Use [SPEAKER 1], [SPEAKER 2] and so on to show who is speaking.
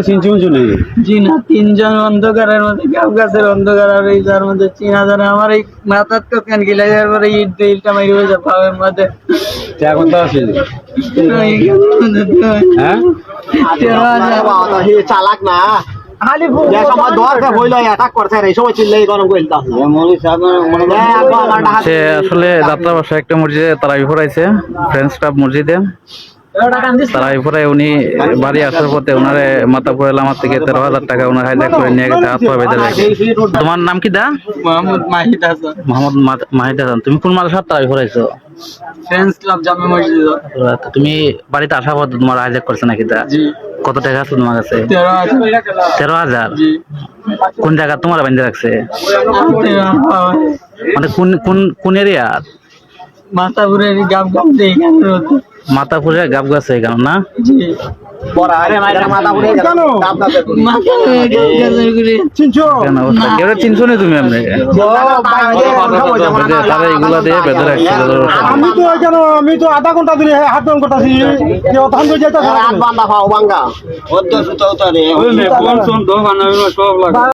[SPEAKER 1] চিনছি উঁচু নেই
[SPEAKER 2] জি না তিনজন অন্ধকারের মধ্যে গাব গাছের অন্ধকার আর এই যার মধ্যে চিনা জানা আমার এই মাথার তো কেন গিলা যাওয়ার পরে ইট দিয়ে ইটটা মারি হয়ে যাবে মধ্যে।
[SPEAKER 1] এখন তো হ্যাঁ?
[SPEAKER 3] চালাক না
[SPEAKER 4] সে আসলে যাত্রা বাসা একটা মসজিদে তারা পড়াইছে ফ্রেন্ডস ক্লাব মসজিদে। তারাবি পড়ায় উনি বাড়ি আসার পথে ওনারে মাথা পড়ে আমার থেকে তেরো হাজার টাকা ওনার হাইলাক করে নিয়ে গেছে হাত পা বেঁধে রাখে। তোমার নাম কি দা?
[SPEAKER 2] মোহাম্মদ মাহিদ হাসান।
[SPEAKER 4] মোহাম্মদ মাহিদ হাসান। তুমি কোন মাদ্রাসার তারাবি পড়াইছো?
[SPEAKER 2] ফ্রেন্ডস ক্লাব জামে মসজিদ।
[SPEAKER 4] তুমি বাড়িতে আসার পথে তোমার হাইলাক করছে নাকি দা? কত টাকা আছে তোমার কাছে?
[SPEAKER 2] তেরো হাজার।
[SPEAKER 4] কোন জায়গা তোমার বেঁধে রাখছে? মানে কোন কোন কোন এরিয়া
[SPEAKER 2] মাথা ঘুরে গাব গাব
[SPEAKER 4] মাতাপুরে গাব গাছে না
[SPEAKER 2] জি
[SPEAKER 4] কেন না তুমি এগুলা দিয়ে বেঁধে রাখছে
[SPEAKER 1] আমি তো আমি তো আধা ঘণ্টা দিলে করতেছি
[SPEAKER 3] হাত
[SPEAKER 1] সব লাগে